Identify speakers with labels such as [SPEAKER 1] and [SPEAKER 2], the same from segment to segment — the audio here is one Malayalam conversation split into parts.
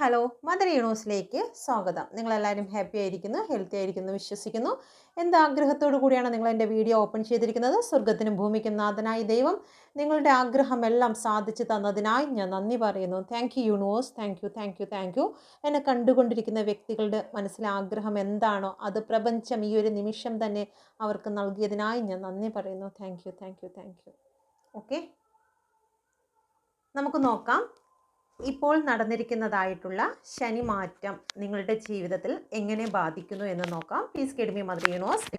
[SPEAKER 1] ഹലോ മദർ യൂണിവേഴ്സിലേക്ക് സ്വാഗതം. നിങ്ങളെല്ലാവരും ഹാപ്പി ആയിരിക്കുന്നു ഹെൽത്തി ആയിരിക്കുന്നു വിശ്വസിക്കുന്നു. എന്ത് ആഗ്രഹത്തോടു കൂടിയാണ് നിങ്ങൾ എന്റെ വീഡിയോ ഓപ്പൺ ചെയ്തിരിക്കുന്നത്. സ്വർഗത്തിനും ഭൂമിക്കും നാഥനായ ദൈവം നിങ്ങളുടെ ആഗ്രഹമെല്ലാം സാധിച്ചു തന്നതിനായി ഞാൻ നന്ദി പറയുന്നു. Thank you universe thank you thank you thank you എന്നെ കണ്ടുകൊണ്ടിരിക്കുന്ന വ്യക്തികളുടെ മനസ്സിലെ ആഗ്രഹം എന്താണോ അത് പ്രപഞ്ചം ഈ ഒരു നിമിഷം തന്നെ അവർക്ക് നൽകിയതിനായി ഞാൻ നന്ദി പറയുന്നു. Thank you thank you thank you okay നമുക്ക് നോക്കാം. ഇപ്പോൾ നടന്നിരിക്കുന്നതായിട്ടുള്ള ശനി മാറ്റം നിങ്ങളുടെ ജീവിതത്തിൽ എങ്ങനെ ബാധിക്കുന്നു എന്ന് നോക്കാം. Please guide me mother universe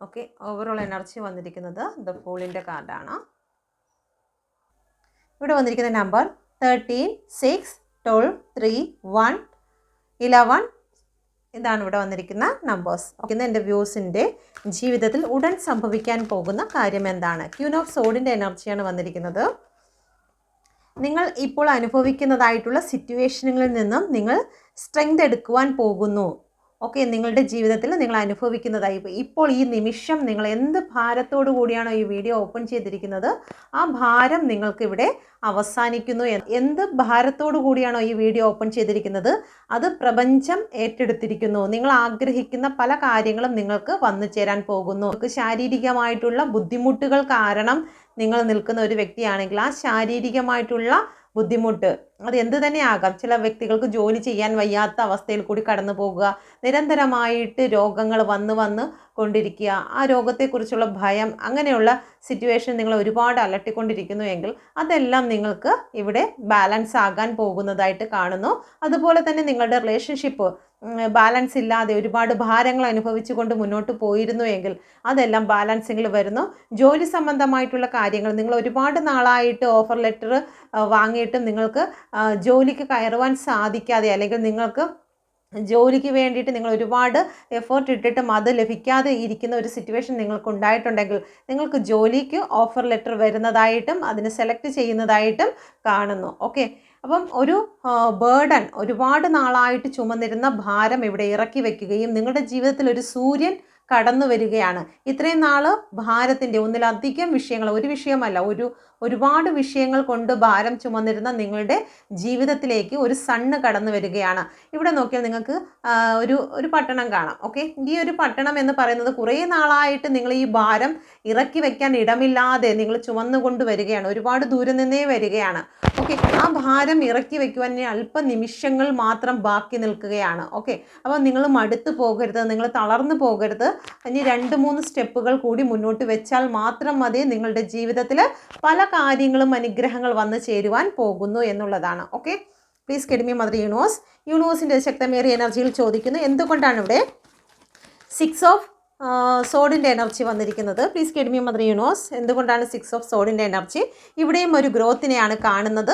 [SPEAKER 1] okay overall energy വന്നിരിക്കുന്നത് ദ ഫൂളിന്റെ കാർഡാണ് ഇവിടെ വന്നിരിക്കുന്ന number thirteen six twelve three one eleven ഇതാണ് ഇവിടെ വന്നിരിക്കുന്ന നമ്പേഴ്സ് ഓക്കെ എന്റെ വ്യൂസിന്റെ ജീവിതത്തിൽ ഉടൻ സംഭവിക്കാൻ പോകുന്ന കാര്യം എന്താണ്? ക്യൂൻ ഓഫ് സോഡിന്റെ എനർജിയാണ് വന്നിരിക്കുന്നത്. നിങ്ങൾ ഇപ്പോൾ അനുഭവിക്കുന്നതായിട്ടുള്ള സിറ്റുവേഷനുകളിൽ നിന്നും നിങ്ങൾ സ്ട്രെങ്ത് എടുക്കുവാൻ പോകുന്നു. ഓക്കെ നിങ്ങളുടെ ജീവിതത്തിൽ നിങ്ങൾ അനുഭവിക്കുന്നതായി. ഇപ്പോൾ ഈ നിമിഷം നിങ്ങൾ എന്ത് ഭാരത്തോടു കൂടിയാണോ ഈ വീഡിയോ ഓപ്പൺ ചെയ്തിരിക്കുന്നത് ആ ഭാരം നിങ്ങൾക്കിവിടെ അവസാനിക്കുന്നു. എന്ത് ഭാരത്തോടു കൂടിയാണോ ഈ വീഡിയോ ഓപ്പൺ ചെയ്തിരിക്കുന്നത് അത് പ്രപഞ്ചം ഏറ്റെടുത്തിരിക്കുന്നു. നിങ്ങൾ ആഗ്രഹിക്കുന്ന പല കാര്യങ്ങളും നിങ്ങൾക്ക് വന്നു ചേരാൻ പോകുന്നു. ശാരീരികമായിട്ടുള്ള ബുദ്ധിമുട്ടുകൾ കാരണം നിങ്ങൾ നിൽക്കുന്ന ഒരു വ്യക്തിയാണെങ്കിൽ ആ ശാരീരികമായിട്ടുള്ള ബുദ്ധിമുട്ട് അത് എന്ത് ആകാം ചില വ്യക്തികൾക്ക് ജോലി ചെയ്യാൻ വയ്യാത്ത അവസ്ഥയിൽ കൂടി കടന്നു പോകുക. നിരന്തരമായിട്ട് രോഗങ്ങൾ വന്ന് വന്ന് കൊണ്ടിരിക്കുക. ആ രോഗത്തെക്കുറിച്ചുള്ള ഭയം അങ്ങനെയുള്ള സിറ്റുവേഷൻ നിങ്ങൾ ഒരുപാട് അലട്ടിക്കൊണ്ടിരിക്കുന്നു എങ്കിൽ അതെല്ലാം നിങ്ങൾക്ക് ഇവിടെ ബാലൻസ് ആകാൻ പോകുന്നതായിട്ട് കാണുന്നു. അതുപോലെ തന്നെ നിങ്ങളുടെ റിലേഷൻഷിപ്പ് ബാലൻസ് ഇല്ലാതെ ഒരുപാട് ഭാരങ്ങൾ അനുഭവിച്ചുകൊണ്ട് മുന്നോട്ട് പോയിരുന്നു എങ്കിൽ അതെല്ലാം ബാലൻസിങ്ങിൽ വരുന്നു. ജോലി സംബന്ധമായിട്ടുള്ള കാര്യങ്ങൾ നിങ്ങൾ ഒരുപാട് നാളായിട്ട് ഓഫർ ലെറ്റർ വാങ്ങിയിട്ടും നിങ്ങൾക്ക് ജോലിക്ക് കയറുവാൻ സാധിക്കാതെ അല്ലെങ്കിൽ നിങ്ങൾക്ക് ജോലിക്ക് വേണ്ടിയിട്ട് നിങ്ങൾ ഒരുപാട് എഫേർട്ട് ഇട്ടിട്ടും അത് ലഭിക്കാതെ ഇരിക്കുന്ന ഒരു സിറ്റുവേഷൻ നിങ്ങൾക്ക് ഉണ്ടായിട്ടുണ്ടെങ്കിൽ നിങ്ങൾക്ക് ജോലിക്ക് ഓഫർ ലെറ്റർ വരുന്നതായിട്ടും അതിന് സെലക്ട് ചെയ്യുന്നതായിട്ടും കാണുന്നു. ഓക്കെ അപ്പം ഒരു ബേർഡൻ ഒരുപാട് നാളായിട്ട് ചുമന്നിരുന്ന ഭാരം ഇവിടെ ഇറക്കി വയ്ക്കുകയും നിങ്ങളുടെ ജീവിതത്തിൽ ഒരു സൂര്യൻ കടന്നു വരികയാണ്. ഇത്രയും നാൾ ഭാരത്തിന്റെ ഒന്നിലധികം വിഷയങ്ങൾ ഒരു വിഷയമല്ല ഒരു ഒരുപാട് വിഷയങ്ങൾ കൊണ്ട് ഭാരം ചുമന്നിരുന്ന നിങ്ങളുടെ ജീവിതത്തിലേക്ക് ഒരു സണ്ണ് കടന്നു വരികയാണ്. ഇവിടെ നോക്കിയാൽ നിങ്ങൾക്ക് ഒരു ഒരു പട്ടണം കാണാം ഓക്കെ? ഈ ഒരു പട്ടണം എന്ന് പറയുന്നത് കുറേ നാളായിട്ട് നിങ്ങൾ ഈ ഭാരം ഇറക്കി വെക്കാൻ ഇടമില്ലാതെ നിങ്ങൾ ചുമന്നുകൊണ്ട് വരികയാണ്. ഒരുപാട് ദൂരം നിന്നേ വരികയാണ് ഓക്കെ? ആ ഭാരം ഇറക്കി വെക്കുവാൻ അല്പ നിമിഷങ്ങൾ മാത്രം ബാക്കി നിൽക്കുകയാണ് ഓക്കെ? അപ്പോൾ നിങ്ങൾ മടുത്തു പോകരുത് നിങ്ങൾ തളർന്നു പോകരുത്. ഇനി രണ്ട് മൂന്ന് സ്റ്റെപ്പുകൾ കൂടി മുന്നോട്ട് വെച്ചാൽ മാത്രം മതി നിങ്ങളുടെ ജീവിതത്തിൽ പല കാര്യങ്ങളും അനുഗ്രഹങ്ങൾ വന്നു ചേരുവാൻ പോകുന്നു എന്നുള്ളതാണ്. Okay please guide me mother universe യൂണിവേഴ്സിന്റെ ശക്തമേറിയ എനർജിയിൽ ചോദിക്കുന്നു എന്തുകൊണ്ടാണ് ഇവിടെ സിക്സ് ഓഫ് സോഡിന്റെ എനർജി വന്നിരിക്കുന്നത്. Please guide me mother universe എന്തുകൊണ്ടാണ് സിക്സ് ഓഫ് സോഡിന്റെ എനർജി? ഇവിടെയും ഒരു ഗ്രോത്തിനെയാണ് കാണുന്നത്.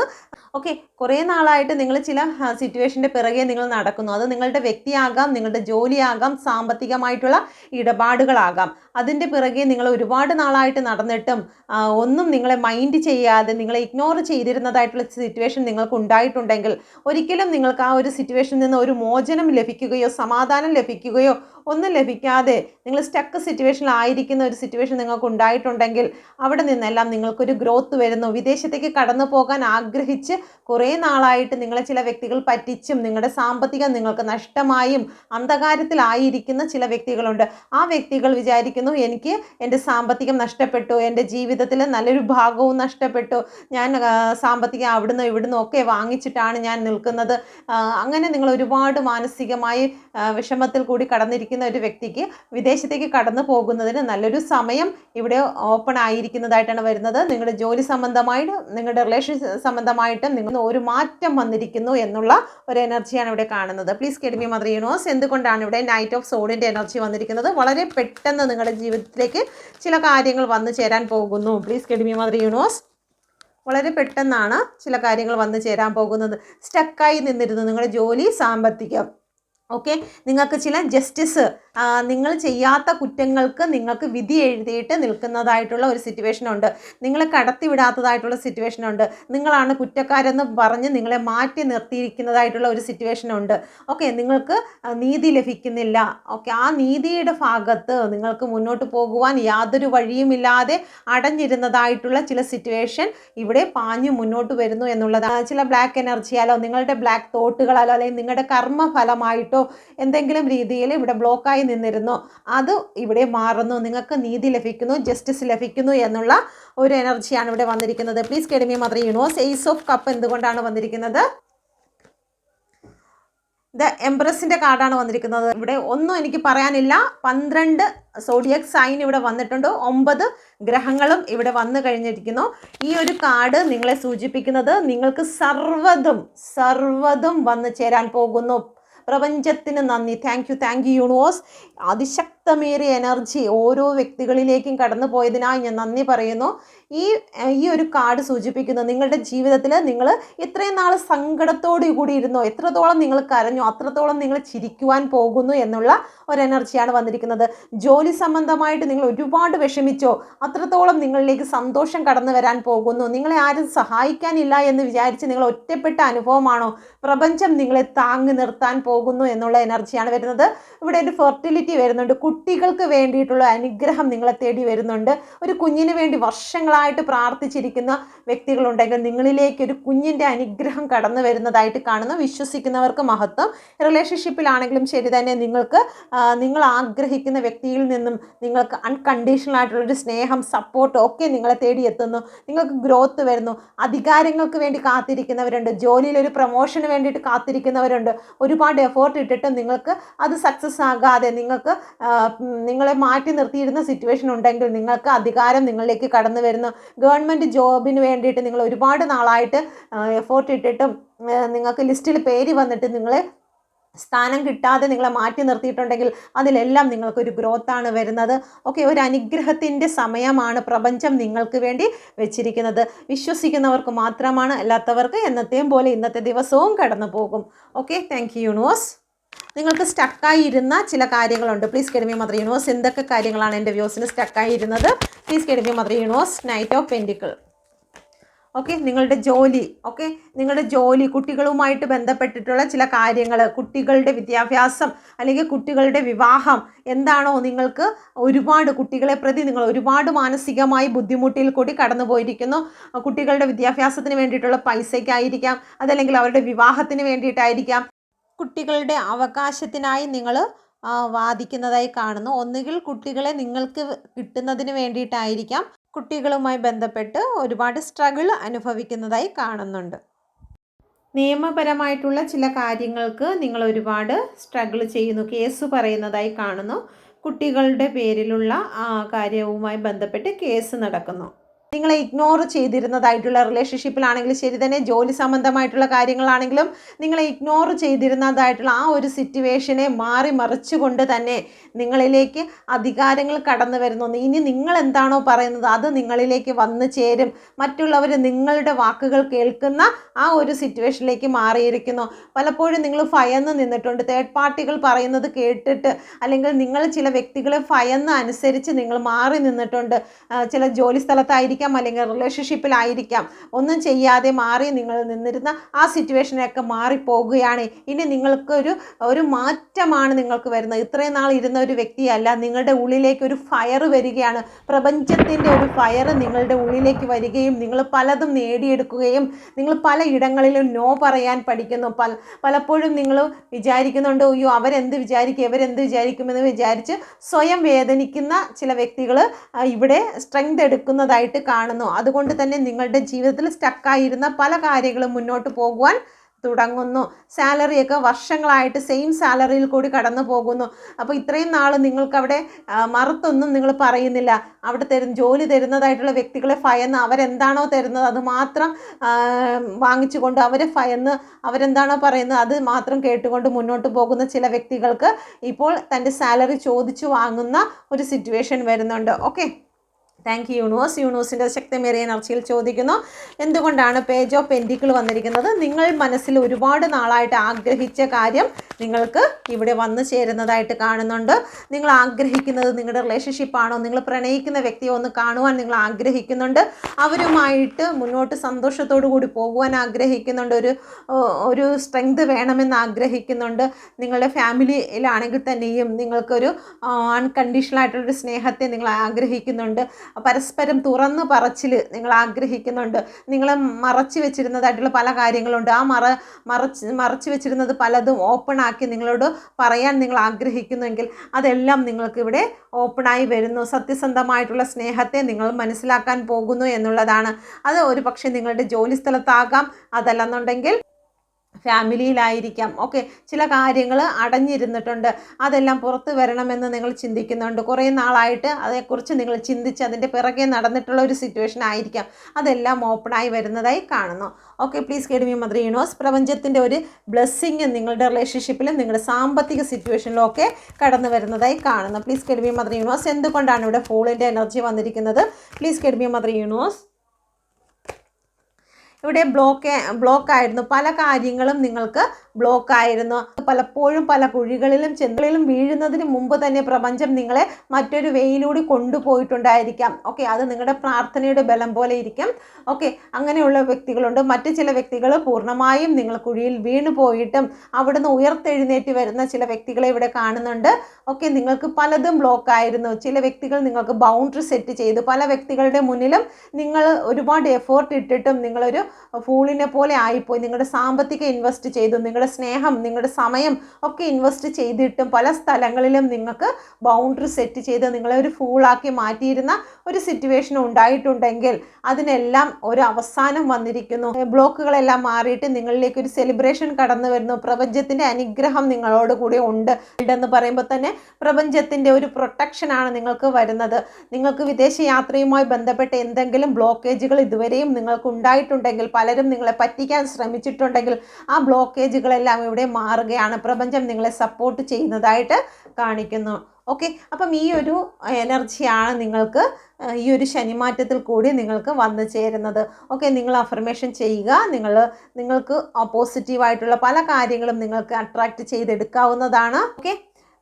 [SPEAKER 1] ഓക്കെ കുറേ നാളായിട്ട് നിങ്ങൾ ചില സിറ്റുവേഷന്റെ പിറകെ നിങ്ങൾ നടക്കുന്നു. അത് നിങ്ങളുടെ വ്യക്തിയാകാം നിങ്ങളുടെ ജോലിയാകാം സാമ്പത്തികമായിട്ടുള്ള ഇടപാടുകളാകാം. അതിന്റെ പിറകെ നിങ്ങൾ ഒരുപാട് നാളായിട്ട് നടന്നിട്ടും ഒന്നും നിങ്ങളെ മൈൻഡ് ചെയ്യാതെ നിങ്ങളെ ഇഗ്നോർ ചെയ്തിരുന്നതായിട്ടുള്ള സിറ്റുവേഷൻ നിങ്ങൾക്ക് ഉണ്ടായിട്ടുണ്ടെങ്കിൽ ഒരിക്കലും നിങ്ങൾക്ക് ആ ഒരു സിറ്റുവേഷനിൽ നിന്ന് ഒരു മോചനം ലഭിക്കുകയോ സമാധാനം ലഭിക്കുകയോ ഒന്നും ലഭിക്കാതെ നിങ്ങൾ സ്റ്റക്ക് സിറ്റുവേഷനിലായിരിക്കുന്ന ഒരു സിറ്റുവേഷൻ നിങ്ങൾക്ക് ഉണ്ടായിട്ടുണ്ടെങ്കിൽ അവിടെ നിന്നെല്ലാം നിങ്ങൾക്കൊരു ഗ്രോത്ത് വരുന്നു. വിദേശത്തേക്ക് കടന്നു പോകാൻ ആഗ്രഹിച്ച് കുറേ നാളായിട്ട് നിങ്ങളെ ചില വ്യക്തികൾ പറ്റിച്ചും നിങ്ങളുടെ സാമ്പത്തികം നിങ്ങൾക്ക് നഷ്ടമായും അന്ധകാരത്തിലായിരിക്കുന്ന ചില വ്യക്തികളുണ്ട്. ആ വ്യക്തികൾ വിചാരിക്കുന്നു എനിക്ക് എന്റെ സാമ്പത്തികം നഷ്ടപ്പെട്ടു എന്റെ ജീവിതത്തിൽ നല്ലൊരു ഭാഗവും നഷ്ടപ്പെട്ടു. ഞാൻ സാമ്പത്തികം അവിടുന്ന് ഇവിടുന്ന് ഒക്കെ വാങ്ങിച്ചിട്ടാണ് ഞാൻ നിൽക്കുന്നത്. അങ്ങനെ നിങ്ങൾ ഒരുപാട് മാനസികമായി വിഷമത്തിൽ കൂടി കടന്നിരിക്കുന്ന. ഒരു വ്യക്തിക്ക് വിദേശത്തേക്ക് കടന്നു പോകുന്നതിന് നല്ലൊരു സമയം ഇവിടെ ഓപ്പൺ ആയിരിക്കുന്നതായിട്ടാണ് വരുന്നത്. നിങ്ങളുടെ ജോലി സംബന്ധമായിട്ട് നിങ്ങളുടെ റിലേഷൻ സംബന്ധമായിട്ടും നിങ്ങൾ ഒരു മാറ്റം വന്നിരിക്കുന്നു എന്നുള്ള ഒരു എനർജിയാണ് ഇവിടെ കാണുന്നത്. പ്ലീസ് കെഡ്മി മദർ യൂണിവേഴ്സ് എന്തുകൊണ്ടാണ് ഇവിടെ നൈറ്റ് ഓഫ് സോഡിന്റെ എനർജി വന്നിരിക്കുന്നത്? വളരെ പെട്ടെന്ന് നിങ്ങളുടെ ജീവിതത്തിലേക്ക് ചില കാര്യങ്ങൾ വന്നു ചേരാൻ പോകുന്നു. പ്ലീസ് കെഡ്മി മദർ യൂണിവേഴ്സ് വളരെ പെട്ടെന്നാണ് ചില കാര്യങ്ങൾ വന്നു ചേരാൻ പോകുന്നത്. സ്റ്റക്കായി നിന്നിരുന്നു നിങ്ങളുടെ ജോലി സാമ്പത്തികം. ഓക്കെ നിങ്ങൾക്ക് ചില ജസ്റ്റിസ് നിങ്ങൾ ചെയ്യാത്ത കുറ്റങ്ങൾക്ക് നിങ്ങൾക്ക് വിധി എഴുതിയിട്ട് നിൽക്കുന്നതായിട്ടുള്ള ഒരു സിറ്റുവേഷൻ ഉണ്ട്. നിങ്ങളെ കടത്തിവിടാത്തതായിട്ടുള്ള സിറ്റുവേഷൻ ഉണ്ട്. നിങ്ങളാണ് കുറ്റക്കാരെന്ന് പറഞ്ഞ് നിങ്ങളെ മാറ്റി നിർത്തിയിരിക്കുന്നതായിട്ടുള്ള ഒരു സിറ്റുവേഷൻ ഉണ്ട്. ഓക്കെ നിങ്ങൾക്ക് നീതി ലഭിക്കുന്നില്ല. ഓക്കെ ആ നീതിയുടെ ഭാഗത്ത് നിങ്ങൾക്ക് മുന്നോട്ട് പോകുവാൻ യാതൊരു വഴിയുമില്ലാതെ അടഞ്ഞിരുന്നതായിട്ടുള്ള ചില സിറ്റുവേഷൻ ഇവിടെ പാഞ്ഞു മുന്നോട്ട് വരുന്നു എന്നുള്ളതാണ്. ചില ബ്ലാക്ക് എനർജിയാലോ നിങ്ങളുടെ ബ്ലാക്ക് തോട്ടുകളാലോ അല്ലെങ്കിൽ നിങ്ങളുടെ കർമ്മഫലമായിട്ടോ എന്തെങ്കിലും രീതിയിൽ ഇവിടെ ബ്ലോക്കായി നിന്നിരുന്നു അത് ഇവിടെ മാറുന്നു നിങ്ങൾക്ക് നീതി ലഭിക്കുന്നു ജസ്റ്റിസ് ലഭിക്കുന്നു എന്നുള്ള ഒരു എനർജിയാണ് ഇവിടെ വന്നിരിക്കുന്നത്. Please guide me mother universe ace of cup എന്തുകൊണ്ടാണ് വന്നിരിക്കുന്നത്? ദ എംപ്രസിന്റെ കാർഡാണ് വന്നിരിക്കുന്നത്. ഇവിടെ ഒന്നും എനിക്ക് പറയാനില്ല. പന്ത്രണ്ട് സോഡിയക് സൈൻ ഇവിടെ വന്നിട്ടുണ്ട്. ഒമ്പത് ഗ്രഹങ്ങളും ഇവിടെ വന്നു കഴിഞ്ഞിരിക്കുന്നു. ഈ ഒരു കാർഡ് നിങ്ങളെ സൂചിപ്പിക്കുന്നത് നിങ്ങൾക്ക് സർവതും സർവതും വന്നു ചേരാൻ പോകുന്നു. പ്രപഞ്ചത്തിന് നന്ദി. Thank you thank you universe അതിശക്തമേറിയ energy ഓരോ വ്യക്തികളിലേക്കും കടന്നു പോയതിനായി ഞാൻ നന്ദി പറയുന്നു. ഈ ഈ ഒരു കാർഡ് സൂചിപ്പിക്കുന്നു. നിങ്ങളുടെ ജീവിതത്തിൽ നിങ്ങൾ ഇത്രയും നാൾ സങ്കടത്തോടു കൂടി ഇരുന്നോ എത്രത്തോളം നിങ്ങൾ കരഞ്ഞോ അത്രത്തോളം നിങ്ങൾ ചിരിക്കുവാൻ പോകുന്നു എന്നുള്ള ഒരു എനർജിയാണ് വന്നിരിക്കുന്നത്. ജോലി സംബന്ധമായിട്ട് നിങ്ങൾ ഒരുപാട് വിഷമിച്ചോ അത്രത്തോളം നിങ്ങളിലേക്ക് സന്തോഷം കടന്നു വരാൻ പോകുന്നു. നിങ്ങളെ ആരും സഹായിക്കാനില്ല എന്ന് വിചാരിച്ച് നിങ്ങൾ ഒറ്റപ്പെട്ട അനുഭവമാണോ? പ്രപഞ്ചം നിങ്ങളെ താങ്ങി നിർത്താൻ പോകുന്നു എന്നുള്ള എനർജിയാണ് വരുന്നത്. ഇവിടെ ഒരു ഫെർട്ടിലിറ്റി വരുന്നുണ്ട്. കുട്ടികൾക്ക് വേണ്ടിയിട്ടുള്ള അനുഗ്രഹം നിങ്ങളെ തേടി വരുന്നുണ്ട്. ഒരു കുഞ്ഞിന് വേണ്ടി വർഷങ്ങളായിട്ട് പ്രാർത്ഥിച്ചിരിക്കുന്ന വ്യക്തികളുണ്ടെങ്കിൽ നിങ്ങളിലേക്ക് ഒരു കുഞ്ഞിന്റെ അനുഗ്രഹം കടന്നു വരുന്നതായിട്ട് കാണുന്നു വിശ്വസിക്കുന്നവർക്ക് മഹത്വം. റിലേഷൻഷിപ്പിലാണെങ്കിലും ശരി തന്നെ നിങ്ങൾക്ക് നിങ്ങൾ ആഗ്രഹിക്കുന്ന വ്യക്തിയിൽ നിന്നും നിങ്ങൾക്ക് അൺകണ്ടീഷണൽ ആയിട്ടുള്ളൊരു സ്നേഹം സപ്പോർട്ട് ഒക്കെ നിങ്ങളെ തേടി എത്തുന്നു. നിങ്ങൾക്ക് ഗ്രോത്ത് വരുന്നു. അധികാരങ്ങൾക്ക് വേണ്ടി കാത്തിരിക്കുന്നവരുണ്ട്. ജോലിയിൽ ഒരു പ്രൊമോഷന് വേണ്ടിയിട്ട് കാത്തിരിക്കുന്നവരുണ്ട്. ഒരുപാട് എഫേർട്ട് ഇട്ടിട്ട് നിങ്ങൾക്ക് അത് സക്സസ് ആകാതെ നിങ്ങൾക്ക് നിങ്ങളെ മാറ്റി നിർത്തിയിരുന്ന സിറ്റുവേഷൻ ഉണ്ടെങ്കിൽ നിങ്ങൾക്ക് അധികാരം നിങ്ങളിലേക്ക് കടന്നു വരുന്നു. ഗവൺമെന്റ് ജോബിന് വേണ്ടിയിട്ട് നിങ്ങൾ ഒരുപാട് നാളായിട്ട് എഫോർട്ട് ഇട്ടിട്ടും നിങ്ങൾക്ക് ലിസ്റ്റിൽ പേര് വന്നിട്ട് നിങ്ങളെ സ്ഥാനം കിട്ടാതെ നിങ്ങളെ മാറ്റി നിർത്തിയിട്ടുണ്ടെങ്കിൽ അതിലെല്ലാം നിങ്ങൾക്കൊരു ഗ്രോത്താണ് വരുന്നത്. ഓക്കെ ഒരു അനുഗ്രഹത്തിന്റെ സമയമാണ് പ്രപഞ്ചം നിങ്ങൾക്ക് വേണ്ടി വെച്ചിരിക്കുന്നത്. വിശ്വസിക്കുന്നവർക്ക് മാത്രമാണ് അല്ലാത്തവർക്ക് എന്നത്തെയും പോലെ ഇന്നത്തെ ദിവസവും കടന്നു പോകും ഓക്കെ താങ്ക് യു യൂണിവേഴ്സ് നിങ്ങൾക്ക് സ്റ്റക്കായി ഇരുന്ന ചില കാര്യങ്ങളുണ്ട്. പ്ലീസ് കെഡമി മദർ യൂണിവേഴ്സ് എന്തൊക്കെ കാര്യങ്ങളാണ് എന്റെ വ്യൂസിന് സ്റ്റക്കായി ഇരുന്നത് please guide me mother universe knight of pentacle okay നിങ്ങളുടെ ജോലി ഓക്കെ നിങ്ങളുടെ ജോലി കുട്ടികളുമായിട്ട് ബന്ധപ്പെട്ടിട്ടുള്ള ചില കാര്യങ്ങൾ കുട്ടികളുടെ വിദ്യാഭ്യാസം അല്ലെങ്കിൽ കുട്ടികളുടെ വിവാഹം എന്താണോ നിങ്ങൾക്ക് ഒരുപാട് കുട്ടികളെ പ്രതി നിങ്ങൾ ഒരുപാട് മാനസികമായി ബുദ്ധിമുട്ടിൽ കൂടി കടന്നു പോയിരിക്കുന്നു കുട്ടികളുടെ വിദ്യാഭ്യാസത്തിന് വേണ്ടിയിട്ടുള്ള പൈസയ്ക്കായിരിക്കാം അതല്ലെങ്കിൽ അവരുടെ വിവാഹത്തിന് വേണ്ടിയിട്ടായിരിക്കാം. കുട്ടികളുടെ അവകാശത്തിനായി നിങ്ങൾ വാദിക്കുന്നതായി കാണുന്നു. ഒന്നുകിൽ കുട്ടികളെ നിങ്ങൾക്ക് കിട്ടുന്നതിന് വേണ്ടിയിട്ടായിരിക്കാം കുട്ടികളുമായി ബന്ധപ്പെട്ട് ഒരുപാട് സ്ട്രഗിൾ അനുഭവിക്കുന്നതായി കാണുന്നുണ്ട്. നിയമപരമായിട്ടുള്ള ചില കാര്യങ്ങൾക്ക് നിങ്ങൾ ഒരുപാട് സ്ട്രഗിൾ ചെയ്യുന്നു കേസ് പറയുന്നതായി കാണുന്നു. കുട്ടികളുടെ പേരിലുള്ള ആ കാര്യവുമായി ബന്ധപ്പെട്ട് കേസ് നടക്കുന്നു. നിങ്ങളെ ഇഗ്നോർ ചെയ്തിരുന്നതായിട്ടുള്ള റിലേഷൻഷിപ്പിലാണെങ്കിലും ശരി തന്നെ ജോലി സംബന്ധമായിട്ടുള്ള കാര്യങ്ങളാണെങ്കിലും നിങ്ങളെ ഇഗ്നോർ ചെയ്തിരുന്നതായിട്ടുള്ള ആ ഒരു സിറ്റുവേഷനെ മാറി മറിച്ചുകൊണ്ട് തന്നെ നിങ്ങളിലേക്ക് അധികാരങ്ങൾ കടന്നു വരുന്നു. ഇനി നിങ്ങൾ എന്താണോ പറയുന്നത് അത് നിങ്ങളിലേക്ക് വന്നു ചേരും. മറ്റുള്ളവർ നിങ്ങളുടെ വാക്കുകൾ കേൾക്കുന്ന ആ ഒരു സിറ്റുവേഷനിലേക്ക് മാറിയിരിക്കുന്നു. പലപ്പോഴും നിങ്ങൾ ഭയന്ന് നിന്നിട്ടുണ്ട്. തേർഡ് പാർട്ടികൾ പറയുന്നത് കേട്ടിട്ട് അല്ലെങ്കിൽ നിങ്ങൾ ചില വ്യക്തികളെ ഭയന്ന് അനുസരിച്ച് നിങ്ങൾ മാറി നിന്നിട്ടുണ്ട്. ചില ജോലി സ്ഥലത്തായിരിക്കാം അല്ലെങ്കിൽ റിലേഷൻഷിപ്പിലായിരിക്കാം ഒന്നും ചെയ്യാതെ മാറി നിങ്ങൾ നിന്നിരുന്ന ആ സിറ്റുവേഷനൊക്കെ മാറിപ്പോകുകയാണ്. ഇനി നിങ്ങൾക്കൊരു ഒരു മാറ്റമാണ് നിങ്ങൾക്ക് വരുന്നത്. ഇത്രയും നാൾ ഇരുന്ന ഒരു വ്യക്തിയല്ല നിങ്ങളുടെ ഉള്ളിലേക്ക് ഒരു ഫയർ വരികയാണ്. പ്രപഞ്ചത്തിന്റെ ഒരു ഫയർ നിങ്ങളുടെ ഉള്ളിലേക്ക് വരികയും നിങ്ങൾ പലതും നേടിയെടുക്കുകയും നിങ്ങൾ പല ഇടങ്ങളിലും നോ പറയാൻ പഠിക്കുന്നു. പല പലപ്പോഴും നിങ്ങൾ വിചാരിക്കുന്നുണ്ട് അയ്യോ അവരെന്ത് വിചാരിക്കും? ഇവരെന്ത് വിചാരിക്കുമെന്ന് വിചാരിച്ച് സ്വയം വേദനിക്കുന്ന ചില വ്യക്തികൾ ഇവിടെ സ്ട്രെങ്ത് എടുക്കുന്നതായിട്ട് കാണുന്നു. അതുകൊണ്ട് തന്നെ നിങ്ങളുടെ ജീവിതത്തിൽ സ്റ്റക്കായിരുന്ന പല കാര്യങ്ങളും മുന്നോട്ട് പോകുവാൻ തുടങ്ങുന്നു. സാലറിയൊക്കെ വർഷങ്ങളായിട്ട് സെയിം സാലറിയിൽ കൂടി കടന്നു പോകുന്നു. അപ്പോൾ ഇത്രയും നാൾ നിങ്ങൾക്കവിടെ അവിടെ മറുത്തൊന്നും നിങ്ങൾ പറയുന്നില്ല. അവിടെ തരുന്ന ജോലി തരുന്നതായിട്ടുള്ള വ്യക്തികളെ ഭയന്ന് അവരെന്താണോ തരുന്നത് അത് മാത്രം വാങ്ങിച്ചുകൊണ്ട് അവരെ ഭയന്ന് അവരെന്താണോ പറയുന്നത് അത് മാത്രം കേട്ടുകൊണ്ട് മുന്നോട്ട് പോകുന്ന ചില വ്യക്തികൾക്ക് ഇപ്പോൾ തന്റെ സാലറി ചോദിച്ചു വാങ്ങുന്ന ഒരു സിറ്റുവേഷൻ വരുന്നുണ്ട്. ഓക്കെ? താങ്ക് യു യൂണിവേഴ്സ് യൂണിവേഴ്സിന്റെ ശക്തമേറിയ എനർജിയിൽ ചോദിക്കുന്നു എന്തുകൊണ്ടാണ് പേജ് ഓഫ് പെന്റിക്കിൾ വന്നിരിക്കുന്നത്? നിങ്ങൾ മനസ്സിൽ ഒരുപാട് നാളായിട്ട് ആഗ്രഹിച്ച കാര്യം നിങ്ങൾക്ക് ഇവിടെ വന്നു ചേരുന്നതായിട്ട് കാണുന്നുണ്ട്. നിങ്ങൾ ആഗ്രഹിക്കുന്നത് നിങ്ങളുടെ റിലേഷൻഷിപ്പാണോ നിങ്ങൾ പ്രണയിക്കുന്ന വ്യക്തിയെ ഒന്ന് കാണുവാൻ നിങ്ങൾ ആഗ്രഹിക്കുന്നുണ്ട്. അവരുമായിട്ട് മുന്നോട്ട് സന്തോഷത്തോടു കൂടി പോകുവാൻ ആഗ്രഹിക്കുന്നുണ്ട്. ഒരു ഒരു സ്ട്രെങ്ത് വേണമെന്ന് ആഗ്രഹിക്കുന്നുണ്ട്. നിങ്ങളുടെ ഫാമിലിയിലാണെങ്കിൽ തന്നെയും നിങ്ങൾക്കൊരു അൺകണ്ടീഷണൽ ആയിട്ടുള്ളൊരു സ്നേഹത്തെ നിങ്ങൾ ആഗ്രഹിക്കുന്നുണ്ട്. പരസ്പരം തുറന്ന് പറച്ചിൽ നിങ്ങൾ ആഗ്രഹിക്കുന്നുണ്ട്. നിങ്ങളെ മറച്ചു വെച്ചിരുന്നതായിട്ടുള്ള പല കാര്യങ്ങളുണ്ട്. ആ മറ മറച്ച് മറച്ചു വെച്ചിരുന്നത് പലതും ഓപ്പൺ ആക്കി നിങ്ങളോട് പറയാൻ നിങ്ങൾ ആഗ്രഹിക്കുന്നുവെങ്കിൽ അതെല്ലാം നിങ്ങൾക്ക് ഇവിടെ ഓപ്പണായി വരുന്നു. സത്യസന്ധമായിട്ടുള്ള സ്നേഹത്തെ നിങ്ങൾ മനസ്സിലാക്കാൻ പോകുന്നു എന്നുള്ളതാണ്. അത് ഒരു പക്ഷേ നിങ്ങളുടെ ജോലി സ്ഥലത്താകാം. അതല്ലെന്നുണ്ടെങ്കിൽ ഫാമിലിയിലായിരിക്കാം. ഓക്കെ. ചില കാര്യങ്ങൾ അടഞ്ഞിരുന്നിട്ടുണ്ട്. അതെല്ലാം പുറത്ത് വരണമെന്ന് നിങ്ങൾ ചിന്തിക്കുന്നുണ്ട്. കുറേ നാളായിട്ട് അതേക്കുറിച്ച് നിങ്ങൾ ചിന്തിച്ച് അതിന്റെ പിറകെ നടന്നിട്ടുള്ള ഒരു സിറ്റുവേഷൻ ആയിരിക്കാം. അതെല്ലാം ഓപ്പണായി വരുന്നതായി കാണുന്നു. Okay please guide me mother universe. പ്രപഞ്ചത്തിന്റെ ഒരു ബ്ലെസ്സിങ് നിങ്ങളുടെ റിലേഷൻഷിപ്പിലും നിങ്ങളുടെ സാമ്പത്തിക സിറ്റുവേഷനിലും ഒക്കെ കടന്നു വരുന്നതായി കാണുന്നു. Please guide me mother universe. എന്തുകൊണ്ടാണ് ഇവിടെ ഫോളിന്റെ എനർജി വന്നിരിക്കുന്നത്? Please guide me mother universe. ഇവിടെ ബ്ലോക്ക് ബ്ലോക്ക് ആയിരുന്നു. പല കാര്യങ്ങളും നിങ്ങൾക്ക് ബ്ലോക്ക് ആയിരുന്നു പലപ്പോഴും പല കുഴികളിലും ചെന്തളിലും വീഴുന്നതിന് മുമ്പ് തന്നെ പ്രപഞ്ചം നിങ്ങളെ മറ്റൊരു വെയിലൂടെ കൊണ്ടുപോയിട്ടുണ്ടായിരിക്കാം. ഓക്കെ അത് നിങ്ങളുടെ പ്രാർത്ഥനയുടെ ബലം പോലെ ഇരിക്കും. ഓക്കെ അങ്ങനെയുള്ള വ്യക്തികളുണ്ട്. മറ്റു ചില വ്യക്തികൾ പൂർണമായും നിങ്ങൾ കുഴിയിൽ വീണു പോയിട്ടും അവിടുന്ന് ഉയർത്തെഴുന്നേറ്റ് വരുന്ന ചില വ്യക്തികളെ ഇവിടെ കാണുന്നുണ്ട്. ഓക്കെ നിങ്ങൾക്ക് പലതും ബ്ലോക്ക് ആയിരുന്നു. ചില വ്യക്തികൾ നിങ്ങൾക്ക് ബൗണ്ടറി സെറ്റ് ചെയ്തു. പല വ്യക്തികളുടെ മുന്നിലും നിങ്ങൾ ഒരുപാട് എഫേർട്ട് ഇട്ടിട്ടും നിങ്ങളൊരു ഫൂളിനെ പോലെ ആയിപ്പോയി. നിങ്ങളുടെ സാമ്പത്തിക ഇൻവെസ്റ്റ് ചെയ്തു. നിങ്ങളുടെ സ്നേഹം നിങ്ങളുടെ സമയം ഒക്കെ ഇൻവെസ്റ്റ് ചെയ്തിട്ടും പല സ്ഥലങ്ങളിലും നിങ്ങൾക്ക് ബൗണ്ടറി സെറ്റ് ചെയ്ത് നിങ്ങളെ ഒരു ഫൂളാക്കി മാറ്റിയിരുന്ന ഒരു സിറ്റുവേഷൻ ഉണ്ടായിട്ടുണ്ടെങ്കിൽ അതിനെല്ലാം ഒരു അവസാനം വന്നിരിക്കുന്നു. ബ്ലോക്കുകളെല്ലാം മാറിയിട്ട് നിങ്ങളിലേക്ക് ഒരു സെലിബ്രേഷൻ കടന്നു വരുന്നു. പ്രപഞ്ചത്തിന്റെ അനുഗ്രഹം നിങ്ങളോട് കൂടെ ഉണ്ട് എന്ന് പറയുമ്പോൾ തന്നെ പ്രപഞ്ചത്തിന്റെ ഒരു പ്രൊട്ടക്ഷനാണ് നിങ്ങൾക്ക് വരുന്നത്. നിങ്ങൾക്ക് വിദേശ യാത്രയുമായി ബന്ധപ്പെട്ട എന്തെങ്കിലും ബ്ലോക്കേജുകൾ ഇതുവരെയും നിങ്ങൾക്ക് ഉണ്ടായിട്ടുണ്ടെങ്കിൽ പലരും നിങ്ങളെ പറ്റിക്കാൻ ശ്രമിച്ചിട്ടുണ്ടെങ്കിൽ ആ ബ്ലോക്കേജുകളെല്ലാം ഇവിടെ മാറുകയാണ്. പ്രപഞ്ചം നിങ്ങളെ സപ്പോർട്ട് ചെയ്യുന്നതായിട്ട് കാണിക്കുന്നു. ഓക്കെ അപ്പം ഈ ഒരു എനർജിയാണ് നിങ്ങൾക്ക് ഈ ഒരു ശനിമാറ്റത്തിൽ കൂടി നിങ്ങൾക്ക് വന്നു ചേരുന്നത്. ഓക്കെ നിങ്ങൾ അഫർമേഷൻ ചെയ്യുക. നിങ്ങൾ നിങ്ങൾക്ക് പോസിറ്റീവായിട്ടുള്ള പല കാര്യങ്ങളും നിങ്ങൾക്ക് അട്രാക്റ്റ് ചെയ്തെടുക്കാവുന്നതാണ്. ഓക്കെ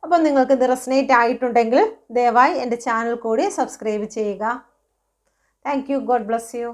[SPEAKER 1] അപ്പം നിങ്ങൾക്ക് ഇത് റെസനേറ്റ് ആയിട്ടുണ്ടെങ്കിൽ ദയവായി എന്റെ ചാനൽ കൂടി സബ്സ്ക്രൈബ് ചെയ്യുക. Thank you God bless you